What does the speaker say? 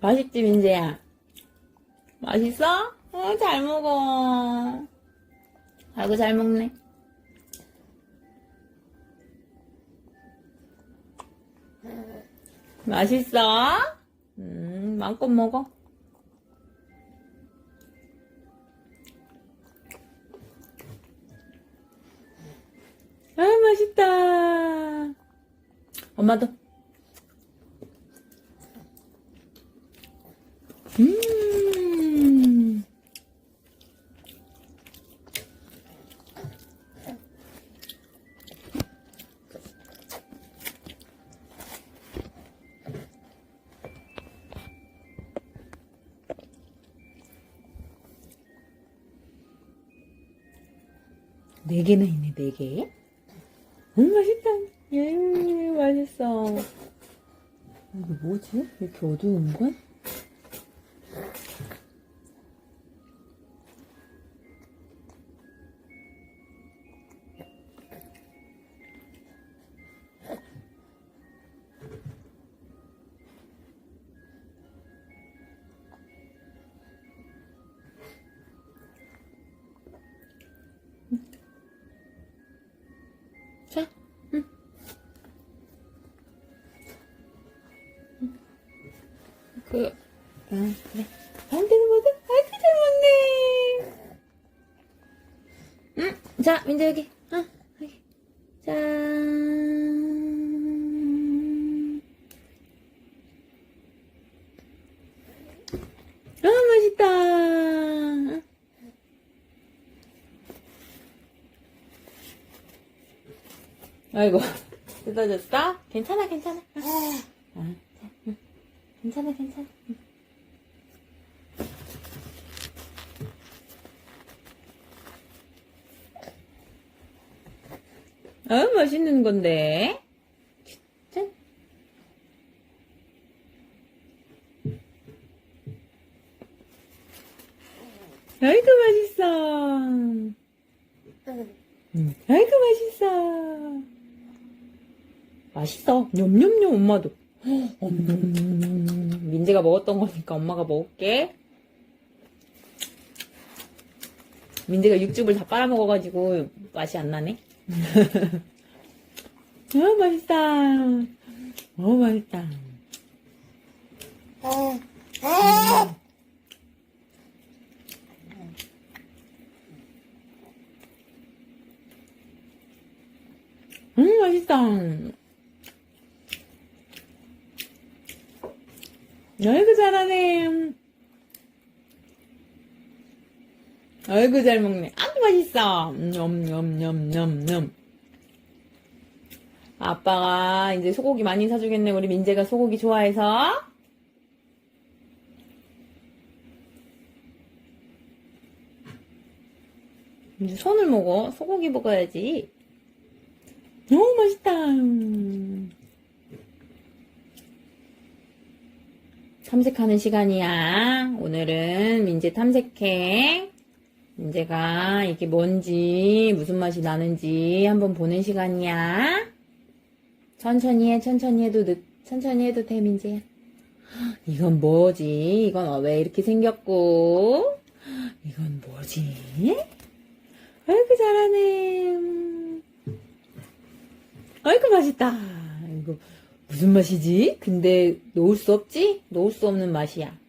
맛있지, 민재야? 맛있어? 어, 잘 먹어. 아이고, 잘 먹네. 맛있어? 음, 마음껏 먹어. 아, 맛있다. 엄마도. 네 개나 있네, 네 개. 음, 맛있다. 예, 맛있어. 이게 뭐지? 이렇게 어두운 건? 응, 그래. 반대는 뭐지? 아이고, 잘 먹네. 응, 자, 민재 여기. 어, 여기. 짠. 아, 맛있다. 아이고, 뜯어졌어? 괜찮아, 괜찮아. 아, 아, 자, 응. 괜찮아, 괜찮아. 응. 아, 맛있는 건데. 짠. 아이고, 맛있어. 응. 아이고, 맛있어. 맛있어. 냠냠냠, 엄마도. 민재가 먹었던 거니까 엄마가 먹을게. 민재가 육즙을 다 빨아먹어가지고 맛이 안 나네. 아, 맛있다. 어, 맛있다. 음, 맛있다. 아이고, 잘하네. 아이고, 잘 먹네. 맛있어. 냠냠냠냠냠. 아빠가 이제 소고기 많이 사주겠네. 우리 민재가 소고기 좋아해서. 이제 손을 먹어. 소고기 먹어야지. 너무 맛있다. 탐색하는 시간이야. 오늘은 민재 탐색해. 민재가 이게 뭔지, 무슨 맛이 나는지 한번 보는 시간이야. 천천히 해, 천천히 해도 늦, 천천히 해도 돼, 민재야. 이건 뭐지? 이건 왜 이렇게 생겼고? 이건 뭐지? 아이고, 잘하네. 아이고, 맛있다. 이거 무슨 맛이지? 근데 놓을 수 없지? 놓을 수 없는 맛이야.